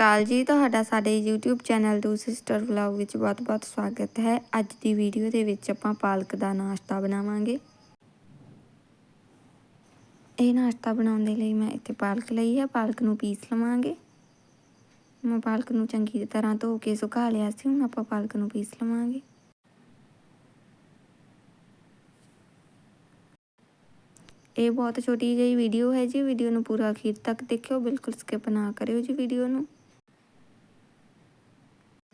ਅਕਾਲ ਜੀ, ਤੁਹਾਡਾ ਸਾਡੇ YouTube channel two sister vlog ਵਿੱਚ ਬਹੁਤ-ਬਹੁਤ ਸਵਾਗਤ ਹੈ। ਅੱਜ ਦੀ ਵੀਡੀਓ ਦੇ ਵਿੱਚ ਆਪਾਂ ਪਾਲਕ ਦਾ ਨਾਸ਼ਤਾ ਬਣਾਵਾਂਗੇ। ਇਹ ਨਾਸ਼ਤਾ ਬਣਾਉਣ ਦੇ ਲਈ ਮੈਂ ਇੱਥੇ ਪਾਲਕ ਲਈ ਹੈ। ਪਾਲਕ ਨੂੰ ਪੀਸ ਲਵਾਂਗੇ। ਮੈਂ ਪਾਲਕ ਨੂੰ ਚੰਗੀ ਤਰ੍ਹਾਂ ਧੋ ਕੇ ਸੁਕਾ ਲਿਆ ਸੀ, ਹੁਣ ਆਪਾਂ ਪਾਲਕ ਨੂੰ ਪੀਸ ਲਵਾਂਗੇ। ਇਹ ਬਹੁਤ ਛੋਟੀ ਜਿਹੀ ਵੀਡੀਓ ਹੈ ਜੀ। ਵੀਡੀਓ ਨੂੰ ਪੂਰਾ ਅਖੀਰ ਤੱਕ ਦੇਖਿਓ, ਬਿਲਕੁਲ ਸਕਿਪ ਨਾ ਕਰਿਓ ਜੀ ਵੀਡੀਓ ਨੂੰ।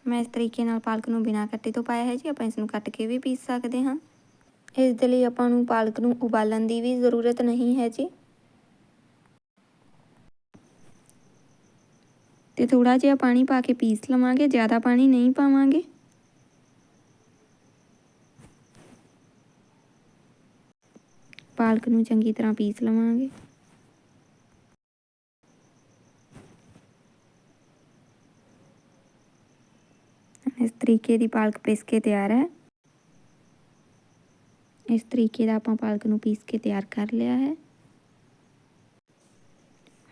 ਮੈਂ ਇਸ ਤਰੀਕੇ ਨਾਲ ਪਾਲਕ ਨੂੰ ਬਿਨਾਂ ਕੱਟੇ ਤੋਂ ਪਾਇਆ ਹੈ ਜੀ, ਆਪਾਂ ਇਸ ਨੂੰ ਕੱਟ ਕੇ ਵੀ ਪੀਸ ਸਕਦੇ ਹਾਂ। ਇਸ ਦੇ ਲਈ ਆਪਾਂ ਨੂੰ ਪਾਲਕ ਨੂੰ ਉਬਾਲਣ ਦੀ ਵੀ ਜ਼ਰੂਰਤ ਨਹੀਂ ਹੈ ਜੀ। ਤੇ ਥੋੜਾ ਜਿਹਾ ਪਾਣੀ ਪਾ ਕੇ ਪੀਸ ਲਵਾਂਗੇ, ਜ਼ਿਆਦਾ ਪਾਣੀ ਨਹੀਂ ਪਾਵਾਂਗੇ। ਪਾਲਕ ਨੂੰ ਚੰਗੀ ਤਰ੍ਹਾਂ ਪੀਸ ਲਵਾਂਗੇ ਇਸ ਤਰੀਕੇ ਦੀ ਪਾਲਕ ਪੀਸ ਕੇ ਤਿਆਰ ਹੈ। ਇਸ ਤਰੀਕੇ ਦਾ ਆਪਾਂ ਪਾਲਕ ਨੂੰ ਪੀਸ ਕੇ ਤਿਆਰ ਕਰ ਲਿਆ ਹੈ।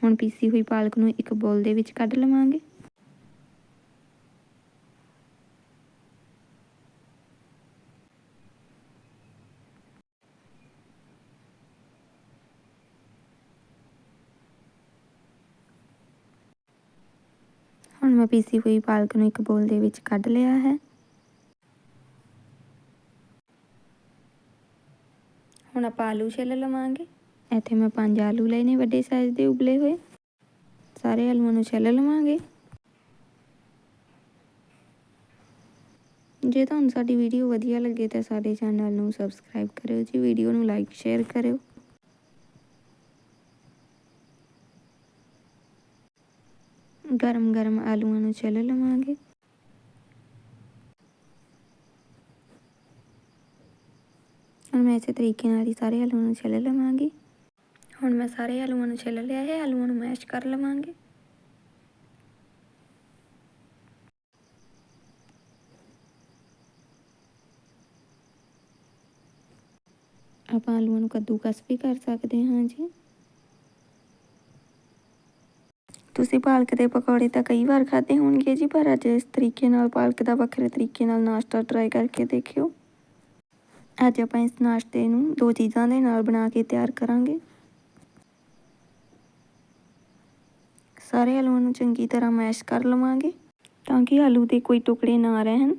ਹੁਣ ਪੀਸੀ ਹੋਈ ਪਾਲਕ ਨੂੰ ਇੱਕ ਬੋਲ ਦੇ ਵਿੱਚ ਕੱਢ ਲਵਾਂਗੇ ਹੁਣ ਮੈਂ ਪੀਸੀ ਹੋਈ ਪਾਲਕ ਨੂੰ ਇੱਕ ਬੋਲ ਦੇ ਵਿੱਚ ਕੱਢ ਲਿਆ ਹੈ। ਹੁਣ ਆਪਾਂ ਆਲੂ ਛਿੱਲ ਲਵਾਂਗੇ। ਇੱਥੇ ਮੈਂ ਪੰਜ ਆਲੂ ਲਏ ਨੇ ਵੱਡੇ ਸਾਈਜ਼ ਦੇ ਉਬਲੇ ਹੋਏ। ਸਾਰੇ ਆਲੂਆਂ ਨੂੰ ਛਿੱਲ ਲਵਾਂਗੇ। ਜੇ ਤੁਹਾਨੂੰ ਸਾਡੀ ਵੀਡੀਓ ਵਧੀਆ ਲੱਗੇ ਤਾਂ ਸਾਡੇ ਚੈਨਲ ਨੂੰ ਸਬਸਕ੍ਰਾਈਬ ਕਰਿਓ ਜੀ। ਵੀਡੀਓ ਨੂੰ ਲਾਈਕ ਸ਼ੇਅਰ ਕਰਿਓ। ਗਰਮ ਗਰਮ ਆਲੂਆਂ ਨੂੰ ਛਿੱਲ ਲਵਾਂਗੇ ਹੁਣ ਮੈਂ ਇਸੇ ਤਰੀਕੇ ਨਾਲ ਹੀ ਸਾਰੇ ਆਲੂਆਂ ਨੂੰ ਛਿੱਲ ਲਵਾਂਗੀ ਹੁਣ ਮੈਂ ਸਾਰੇ ਆਲੂਆਂ ਨੂੰ ਛਿੱਲ ਲਿਆ ਹੈ ਆਲੂਆਂ ਨੂੰ ਮੈਸ਼ ਕਰ ਲਵਾਂਗੇ ਆਪਾਂ ਆਲੂਆਂ ਨੂੰ ਕੱਦੂਕਸ ਵੀ ਕਰ ਸਕਦੇ ਹਾਂ ਜੀ ਤੁਸੀਂ ਪਾਲਕ ਦੇ ਪਕੌੜੇ ਤਾਂ ਕਈ ਵਾਰ ਖਾਦੇ ਹੋਣਗੇ ਜੀ, ਪਰ ਅੱਜ ਇਸ ਤਰੀਕੇ ਨਾਲ ਪਾਲਕ ਦਾ ਵੱਖਰੇ ਤਰੀਕੇ ਨਾਲ ਨਾਸ਼ਤਾ ਟਰਾਈ ਕਰਕੇ ਦੇਖਿਓ। ਅੱਜ ਆਪਾਂ ਇਸ ਨਾਸ਼ਤੇ ਨੂੰ ਦੋ ਚੀਜ਼ਾਂ ਦੇ ਨਾਲ ਬਣਾ ਕੇ ਤਿਆਰ ਕਰਾਂਗੇ। ਸਾਰੇ ਆਲੂਆਂ ਨੂੰ ਚੰਗੀ ਤਰ੍ਹਾਂ ਮੈਸ਼ ਕਰ ਲਵਾਂਗੇ ਤਾਂ ਕਿ ਆਲੂ ਦੇ ਕੋਈ ਟੁਕੜੇ ਨਾ ਰਹਿਣ।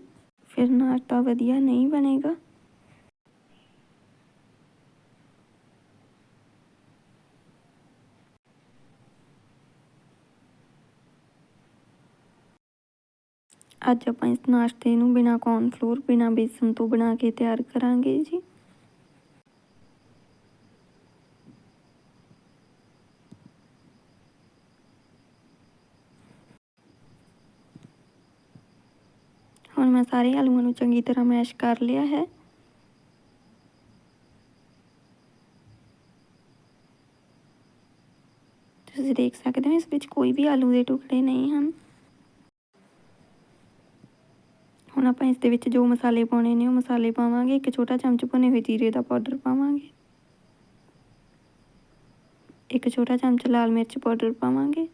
ਫਿਰ ਨਾਸ਼ਤਾ ਵਧੀਆ ਨਹੀਂ ਬਣੇਗਾ। ਅੱਜ ਆਪਾਂ ਇਸ ਨਾਸ਼ਤੇ ਨੂੰ ਬਿਨਾ ਕੌਰਨਫਲੋਰ ਬਿਨਾ ਬੇਸਨ ਤੋਂ ਬਣਾ ਕੇ ਤਿਆਰ ਕਰਾਂਗੇ ਜੀ। ਹੁਣ ਮੈਂ ਸਾਰੇ ਆਲੂਆਂ ਨੂੰ ਚੰਗੀ ਤਰ੍ਹਾਂ ਮੈਸ਼ ਕਰ ਲਿਆ ਹੈ। ਤੁਸੀਂ ਦੇਖ ਸਕਦੇ ਹੋ ਇਸ ਵਿੱਚ ਕੋਈ ਵੀ ਆਲੂ ਦੇ ਟੁਕੜੇ ਨਹੀਂ ਹਨ। ਹੁਣ ਆਪਾਂ ਇਸ ਦੇ ਵਿੱਚ ਜੋ ਮਸਾਲੇ ਪਾਉਣੇ ਨੇ ਉਹ ਮਸਾਲੇ ਪਾਵਾਂਗੇ, ਇੱਕ ਛੋਟਾ ਚਮਚ ਭੁਨੇ ਹੋਏ ਜੀਰੇ ਦਾ ਪਾਊਡਰ ਪਾਵਾਂਗੇ। ਇੱਕ ਛੋਟਾ ਚਮਚ ਲਾਲ ਮਿਰਚ ਪਾਊਡਰ ਪਾਵਾਂਗੇ।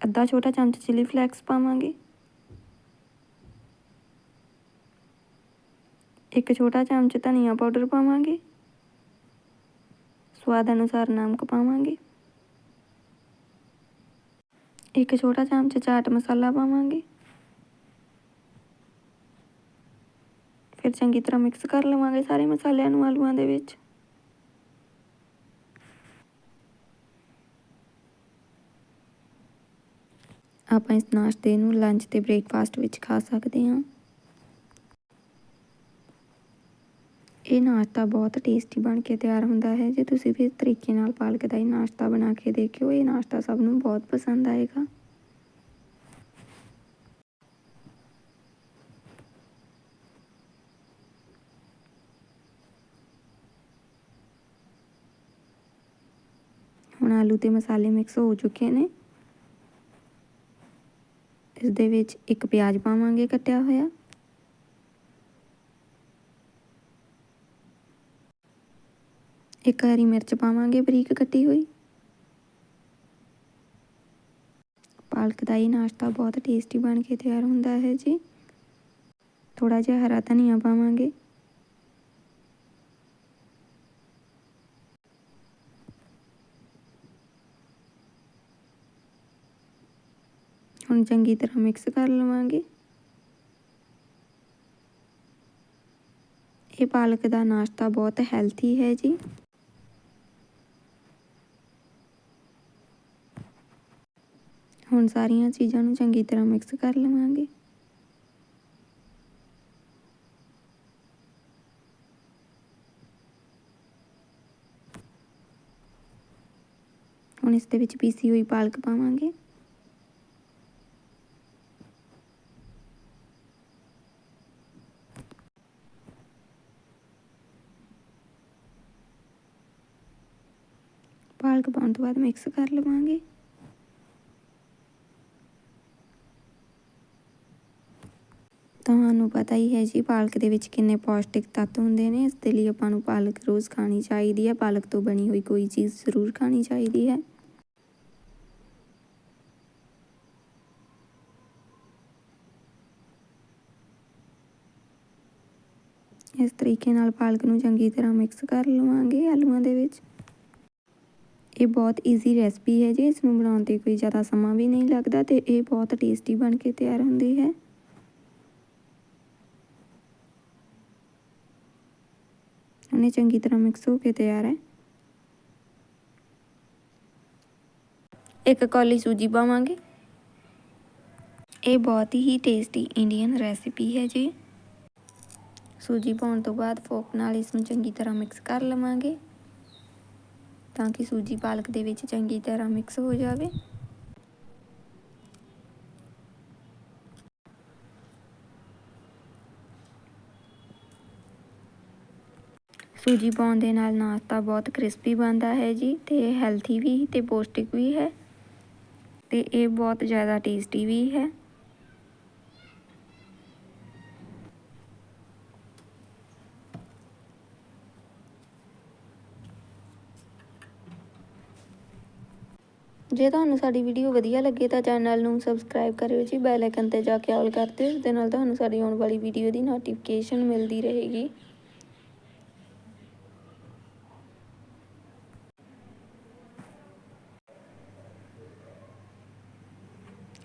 ਅੱਧਾ ਛੋਟਾ ਚਮਚ ਚਿਲੀ ਫਲੈਕਸ ਪਾਵਾਂਗੇ। ਇੱਕ ਛੋਟਾ ਚਮਚ ਧਨੀਆ ਪਾਊਡਰ ਪਾਵਾਂਗੇ। ਸਵਾਦ ਅਨੁਸਾਰ ਨਮਕ ਪਾਵਾਂਗੇ। ਇੱਕ ਛੋਟਾ ਚਮਚ ਚਾਟ ਮਸਾਲਾ ਪਾਵਾਂਗੇ। ਫਿਰ ਚੰਗੀ ਤਰ੍ਹਾਂ ਮਿਕਸ ਕਰ ਲਵਾਂਗੇ ਸਾਰੇ ਮਸਾਲਿਆਂ ਨੂੰ ਆਲੂਆਂ ਦੇ ਵਿੱਚ। ਆਪਾਂ ਇਸ ਨਾਸ਼ਤੇ ਨੂੰ ਲੰਚ ਤੇ ਬ੍ਰੇਕਫਾਸਟ ਵਿੱਚ ਖਾ ਸਕਦੇ ਹਾਂ। ਇਹ ਨਾਸ਼ਤਾ ਬਹੁਤ ਟੇਸਟੀ ਬਣ ਕੇ ਤਿਆਰ ਹੁੰਦਾ ਹੈ। ਜੇ ਤੁਸੀਂ ਵੀ ਇਸ ਤਰੀਕੇ ਨਾਲ ਪਾਲਕ ਦਾ ਹੀ ਨਾਸ਼ਤਾ ਬਣਾ ਕੇ ਦੇਖਿਓ, ਇਹ ਨਾਸ਼ਤਾ ਸਭ ਨੂੰ ਬਹੁਤ ਪਸੰਦ ਆਏਗਾ। ਹੁਣ ਆਲੂ ਤੇ ਮਸਾਲੇ ਮਿਕਸ ਹੋ ਚੁੱਕੇ ਨੇ। ਇਸ ਦੇ ਵਿੱਚ ਇੱਕ ਪਿਆਜ਼ ਪਾਵਾਂਗੇ ਕੱਟਿਆ ਹੋਇਆ। ਇੱਕ ਹਰੀ ਮਿਰਚ ਪਾਵਾਂਗੇ, ਬਰੀਕ ਕੱਟੀ ਹੋਈ। ਪਾਲਕ ਦਾ ਇਹ ਨਾਸ਼ਤਾ ਬਹੁਤ ਟੇਸਟੀ ਬਣ ਕੇ ਤਿਆਰ ਹੁੰਦਾ ਹੈ ਜੀ। ਥੋੜਾ ਜਿਹਾ ਹਰਾ ਧਨੀਆ ਪਾਵਾਂਗੇ। ਹੁਣ ਚੰਗੀ ਤਰ੍ਹਾਂ ਮਿਕਸ ਕਰ ਲਵਾਂਗੇ। ਇਹ ਪਾਲਕ ਦਾ ਨਾਸ਼ਤਾ ਬਹੁਤ ਹੈਲਥੀ ਹੈ ਜੀ। ਹੁਣ ਸਾਰੀਆਂ ਚੀਜ਼ਾਂ ਨੂੰ ਚੰਗੀ ਤਰ੍ਹਾਂ ਮਿਕਸ ਕਰ ਲਵਾਂਗੇ। ਹੁਣ ਇਸ ਦੇ ਵਿੱਚ ਪੀਸੀ ਹੋਈ ਪਾਲਕ ਪਾਵਾਂਗੇ। ਪਾਲਕ ਪਾਉਣ ਤੋਂ ਬਾਅਦ ਮਿਕਸ ਕਰ ਲਵਾਂਗੇ। ਤੁਹਾਨੂੰ ਪਤਾ ਹੀ ਹੈ ਜੀ, ਪਾਲਕ ਦੇ ਵਿੱਚ ਕਿੰਨੇ ਪੌਸ਼ਟਿਕ ਤੱਤ ਹੁੰਦੇ ਨੇ। ਇਸ ਦੇ ਲਈ ਆਪਾਂ ਨੂੰ ਪਾਲਕ ਰੋਜ਼ ਖਾਣੀ ਚਾਹੀਦੀ ਹੈ। ਪਾਲਕ ਤੋਂ ਬਣੀ ਹੋਈ ਕੋਈ ਚੀਜ਼ ਜ਼ਰੂਰ ਖਾਣੀ ਚਾਹੀਦੀ ਹੈ। ਇਸ ਤਰੀਕੇ ਨਾਲ ਪਾਲਕ ਨੂੰ ਚੰਗੀ ਤਰ੍ਹਾਂ ਮਿਕਸ ਕਰ ਲਵਾਂਗੇ ਆਲੂਆਂ ਦੇ ਵਿੱਚ। ਇਹ ਬਹੁਤ ਈਜ਼ੀ ਰੈਸਪੀ ਹੈ ਜੀ। ਇਸ ਨੂੰ ਬਣਾਉਣ ਤੇ ਕੋਈ ਜ਼ਿਆਦਾ ਸਮਾਂ ਵੀ ਨਹੀਂ ਲੱਗਦਾ ਤੇ ਇਹ ਬਹੁਤ ਟੇਸਟੀ ਬਣ ਕੇ ਤਿਆਰ ਹੁੰਦੀ ਹੈ। ਉਹਨੇ ਚੰਗੀ ਤਰ੍ਹਾਂ ਮਿਕਸ ਹੋ ਕੇ ਤਿਆਰ ਹੈ। ਇੱਕ ਕੌਲੀ ਸੂਜੀ ਪਾਵਾਂਗੇ। ਇਹ ਬਹੁਤ ਹੀ ਟੇਸਟੀ ਇੰਡੀਅਨ ਰੈਸਿਪੀ ਹੈ ਜੀ। ਸੂਜੀ ਪਾਉਣ ਤੋਂ ਬਾਅਦ ਫੋਕ ਨਾਲ ਇਸ ਨੂੰ ਚੰਗੀ ਤਰ੍ਹਾਂ ਮਿਕਸ ਕਰ ਲਵਾਂਗੇ। ਤਾਂ ਕਿ ਸੂਜੀ ਪਾਲਕ ਦੇ ਵਿੱਚ ਚੰਗੀ ਤਰ੍ਹਾਂ ਮਿਕਸ ਹੋ ਜਾਵੇ। ਸੂਜੀ ਪਾਉਣ ਦੇ ਨਾਲ ਨਾਸ਼ਤਾ ਬਹੁਤ ਕ੍ਰਿਸਪੀ ਬਣਦਾ ਹੈ ਜੀ ਤੇ ਹੈਲਥੀ ਵੀ ਤੇ ਪੌਸ਼ਟਿਕ ਵੀ ਹੈ ਤੇ ਇਹ ਬਹੁਤ ਜ਼ਿਆਦਾ ਟੇਸਟੀ ਵੀ ਹੈ। ਜੇ ਤੁਹਾਨੂੰ ਸਾਡੀ ਵੀਡੀਓ ਵਧੀਆ ਲੱਗੇ ਤਾਂ ਚੈਨਲ ਨੂੰ ਸਬਸਕ੍ਰਾਈਬ ਕਰਿਓ ਜੀ ਬੈਲ ਆਈਕਨ ਤੇ ਜਾ ਕੇ ਆਲ ਕਰ ਦਿਓ ਇਸ ਦੇ ਨਾਲ ਤੁਹਾਨੂੰ ਸਾਡੀ ਆਉਣ ਵਾਲੀ ਵੀਡੀਓ ਦੀ ਨੋਟੀਫਿਕੇਸ਼ਨ ਮਿਲਦੀ ਰਹੇਗੀ।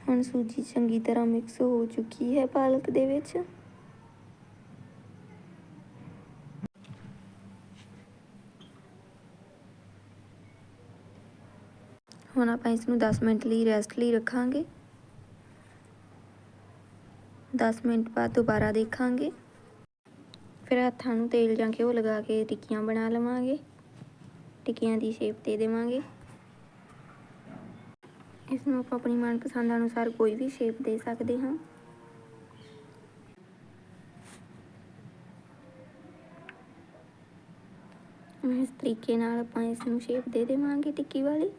ਹੁਣ ਸੂਜੀ ਚੰਗੀ ਤਰ੍ਹਾਂ ਮਿਕਸ ਹੋ ਚੁੱਕੀ ਹੈ ਪਾਲਕ ਦੇ ਵਿੱਚ। ਹੁਣ ਆਪਾਂ ਇਸ ਨੂੰ 10 ਮਿੰਟ ਲਈ ਰੈਸਟ ਲਈ ਰੱਖਾਂਗੇ। 10 ਮਿੰਟ ਬਾਅਦ ਦੁਬਾਰਾ ਦੇਖਾਂਗੇ। ਫਿਰ ਹੱਥਾਂ ਨੂੰ ਤੇਲ ਜਾਂ ਘਿਓ ਲਗਾ ਕੇ ਟਿੱਕੀਆਂ ਬਣਾ ਲਵਾਂਗੇ। ਟਿੱਕੀਆਂ ਦੀ ਸ਼ੇਪ ਦੇ ਦੇਵਾਂਗੇ। ਇਸ ਨੂੰ ਆਪਾਂ ਆਪਣੀ ਮਨਪਸੰਦ ਅਨੁਸਾਰ ਕੋਈ ਵੀ ਸ਼ੇਪ ਦੇ ਸਕਦੇ ਹਾਂ। ਇਸ ਤਰੀਕੇ ਨਾਲ ਆਪਾਂ ਇਸ ਨੂੰ ਸ਼ੇਪ ਦੇ ਦੇਵਾਂਗੇ ਟਿੱਕੀ ਵਾਲੀ।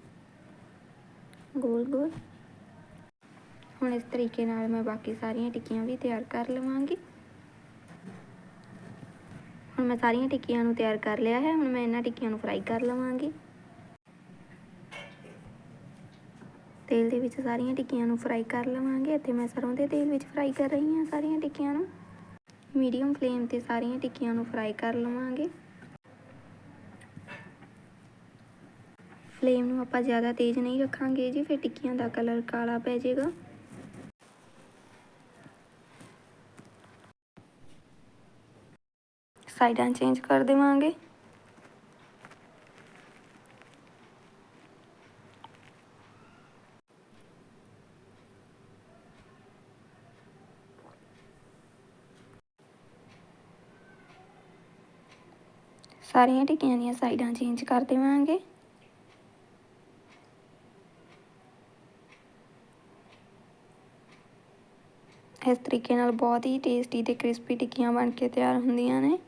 ਗੋਲ ਗੋਲ। ਹੁਣ ਇਸ ਤਰੀਕੇ ਨਾਲ ਮੈਂ ਬਾਕੀ ਸਾਰੀਆਂ ਟਿੱਕੀਆਂ ਵੀ ਤਿਆਰ ਕਰ ਲਵਾਂਗੀ। ਹੁਣ ਮੈਂ ਸਾਰੀਆਂ ਟਿੱਕੀਆਂ ਨੂੰ ਤਿਆਰ ਕਰ ਲਿਆ ਹੈ, ਹੁਣ ਮੈਂ ਇਹਨਾਂ ਟਿੱਕੀਆਂ ਨੂੰ ਫਰਾਈ ਕਰ ਲਵਾਂਗੀ। ਤੇਲ ਦੇ ਵਿੱਚ ਸਾਰੀਆਂ ਟਿੱਕੀਆਂ ਨੂੰ ਫਰਾਈ ਕਰ ਲਵਾਂਗੇ ਅਤੇ ਮੈਂ ਸਰੋਂ ਦੇ ਤੇਲ ਵਿੱਚ ਫਰਾਈ ਕਰ ਰਹੀ ਹਾਂ ਸਾਰੀਆਂ ਟਿੱਕੀਆਂ ਨੂੰ। ਮੀਡੀਅਮ ਫਲੇਮ ਤੇ ਸਾਰੀਆਂ ਟਿੱਕੀਆਂ ਨੂੰ ਫਰਾਈ ਕਰ ਲਵਾਂਗੇ। ਫਲੇਮ ਨੂੰ ਆਪਾਂ ਜ਼ਿਆਦਾ ਤੇਜ਼ ਨਹੀਂ ਰੱਖਾਂਗੇ ਜੀ, ਫਿਰ ਟਿੱਕੀਆਂ ਦਾ ਕਲਰ ਕਾਲਾ ਪੈ ਜਾਏਗਾ। ਸਾਈਡਾਂ ਚੇਂਜ ਕਰ ਦੇਵਾਂਗੇ। ਸਾਰੀਆਂ ਟਿੱਕੀਆਂ ਦੀਆਂ ਸਾਈਡਾਂ ਚੇਂਜ ਕਰ ਦੇਵਾਂਗੇ। ਇਸ ਤਰੀਕੇ ਨਾਲ ਬਹੁਤ ਹੀ ਟੇਸਟੀ ਤੇ ਕ੍ਰਿਸਪੀ ਟਿੱਕੀਆਂ ਬਣ ਕੇ ਤਿਆਰ ਹੁੰਦੀਆਂ ਨੇ।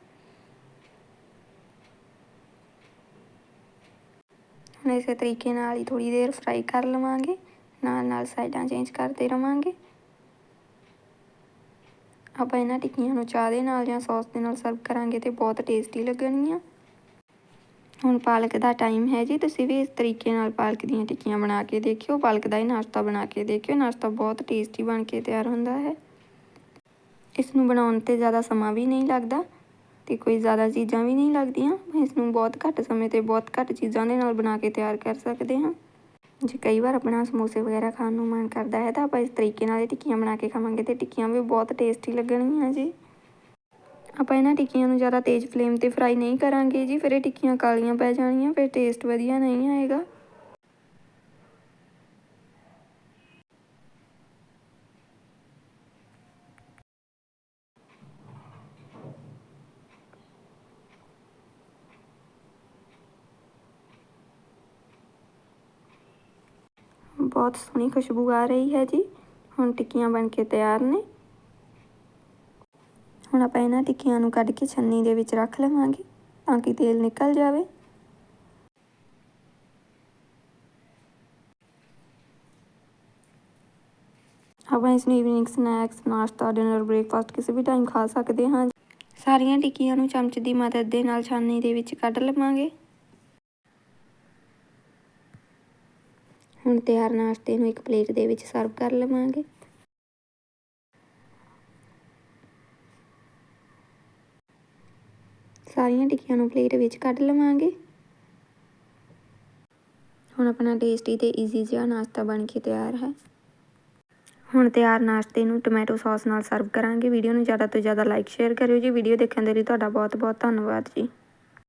ਹੁਣ ਇਸੇ ਤਰੀਕੇ ਨਾਲ ਹੀ ਥੋੜੀ ਦੇਰ ਫਰਾਈ ਕਰ ਲਵਾਂਗੇ। ਨਾਲ ਨਾਲ ਸਾਈਡਾਂ ਚੇਂਜ ਕਰਦੇ ਰਵਾਂਗੇ। ਆਪਾਂ ਇਹਨਾਂ ਟਿੱਕੀਆਂ ਨੂੰ ਚਾਹ ਦੇ ਨਾਲ ਜਾਂ ਸੌਸ ਦੇ ਨਾਲ ਸਰਵ ਕਰਾਂਗੇ ਤੇ ਬਹੁਤ ਟੇਸਟੀ ਲੱਗਣਗੀਆਂ। ਹੁਣ ਪਾਲਕ ਦਾ ਟਾਈਮ ਹੈ ਜੀ, ਤੁਸੀਂ ਵੀ ਇਸ ਤਰੀਕੇ ਨਾਲ ਪਾਲਕ ਦੀਆਂ ਟਿੱਕੀਆਂ ਬਣਾ ਕੇ ਦੇਖਿਓ, ਪਾਲਕ ਦਾ ਹੀ ਨਾਸ਼ਤਾ ਬਣਾ ਕੇ ਦੇਖਿਓ, ਨਾਸ਼ਤਾ ਬਹੁਤ ਟੇਸਟੀ ਬਣ ਕੇ ਤਿਆਰ ਹੁੰਦਾ ਹੈ। ਇਸ ਨੂੰ ਬਣਾਉਣ ਤੇ ਜ਼ਿਆਦਾ ਸਮਾਂ ਵੀ ਨਹੀਂ ਲੱਗਦਾ ਤੇ ਕੋਈ ਜ਼ਿਆਦਾ ਚੀਜ਼ਾਂ ਵੀ ਨਹੀਂ ਲੱਗਦੀਆਂ। ਇਸ ਨੂੰ ਬਹੁਤ ਘੱਟ ਸਮੇਂ ਤੇ ਬਹੁਤ ਘੱਟ ਚੀਜ਼ਾਂ ਦੇ ਨਾਲ ਬਣਾ ਕੇ ਤਿਆਰ ਕਰ ਸਕਦੇ ਹਾਂ। ਜੇ ਕਈ ਵਾਰ ਆਪਣਾ ਸਮੋਸੇ ਵਗੈਰਾ ਖਾਣ ਨੂੰ ਮਨ ਕਰਦਾ ਹੈ ਤਾਂ ਆਪਾਂ ਇਸ ਤਰੀਕੇ ਨਾਲ ਇਹ ਟਿੱਕੀਆਂ ਬਣਾ ਕੇ ਖਾਵਾਂਗੇ ਤੇ ਟਿੱਕੀਆਂ ਵੀ ਬਹੁਤ ਟੇਸਟੀ ਲੱਗਣਗੀਆਂ ਜੀ। ਆਪਾਂ ਇਹਨਾਂ ਟਿੱਕੀਆਂ ਨੂੰ ਜ਼ਿਆਦਾ ਤੇਜ਼ ਫਲੇਮ ਤੇ ਫਰਾਈ ਨਹੀਂ ਕਰਾਂਗੇ ਜੀ, ਫਿਰ ਇਹ ਟਿੱਕੀਆਂ ਕਾਲੀਆਂ ਪੈ ਜਾਣੀਆਂ, ਫਿਰ ਟੇਸਟ ਵਧੀਆ ਨਹੀਂ ਆਏਗਾ। ਬਹੁਤ ਸੋਹਣੀ ਖੁਸ਼ਬੂ ਆ ਰਹੀ ਹੈ ਜੀ। ਹੁਣ ਟਿੱਕੀਆਂ ਬਣ ਕੇ ਤਿਆਰ ਨੇ। ਹੁਣ ਆਪਾਂ ਇਹਨਾਂ ਟਿੱਕੀਆਂ ਨੂੰ ਕੱਢ ਕੇ ਛੰਨੀ ਦੇ ਵਿੱਚ ਰੱਖ ਲਵਾਂਗੇ ਤਾਂ ਕਿ ਤੇਲ ਨਿਕਲ ਜਾਵੇ। ਆਪਾਂ ਇਸ ਨੂੰ ਇਵਨਿੰਗ ਸਨੈਕਸ ਨਾਸ਼ਤਾ ਡਿਨਰ ਬ੍ਰੇਕਫਾਸਟ ਕਿਸੇ ਵੀ ਟਾਈਮ ਖਾ ਸਕਦੇ ਹਾਂ। ਸਾਰੀਆਂ ਟਿੱਕੀਆਂ ਨੂੰ ਚਮਚ ਦੀ ਮਦਦ ਦੇ ਨਾਲ ਛਾਨਣੀ ਦੇ ਵਿੱਚ ਕੱਢ ਲਵਾਂਗੇ। ਹੁਣ ਤਿਆਰ ਨਾਸ਼ਤੇ ਨੂੰ ਇੱਕ ਪਲੇਟ ਦੇ ਵਿੱਚ ਸਰਵ ਕਰ ਲਵਾਂਗੇ। ਸਾਰੀਆਂ ਟਿੱਕੀਆਂ ਨੂੰ ਪਲੇਟ ਵਿੱਚ ਕੱਢ ਲਵਾਂਗੇ। ਹੁਣ ਆਪਣਾ ਟੇਸਟੀ ਤੇ ਈਜ਼ੀ ਜਿਹਾ ਨਾਸ਼ਤਾ ਬਣ ਕੇ ਤਿਆਰ ਹੈ। ਹੁਣ ਤਿਆਰ ਨਾਸ਼ਤੇ ਨੂੰ ਟੋਮੈਟੋ ਸੌਸ ਨਾਲ ਸਰਵ ਕਰਾਂਗੇ। ਵੀਡੀਓ ਨੂੰ ਜ਼ਿਆਦਾ ਤੋਂ ਜ਼ਿਆਦਾ ਲਾਈਕ ਸ਼ੇਅਰ ਕਰਿਓ ਜੀ। ਵੀਡੀਓ ਦੇਖਣ ਦੇ ਲਈ ਤੁਹਾਡਾ ਬਹੁਤ ਬਹੁਤ ਧੰਨਵਾਦ ਜੀ।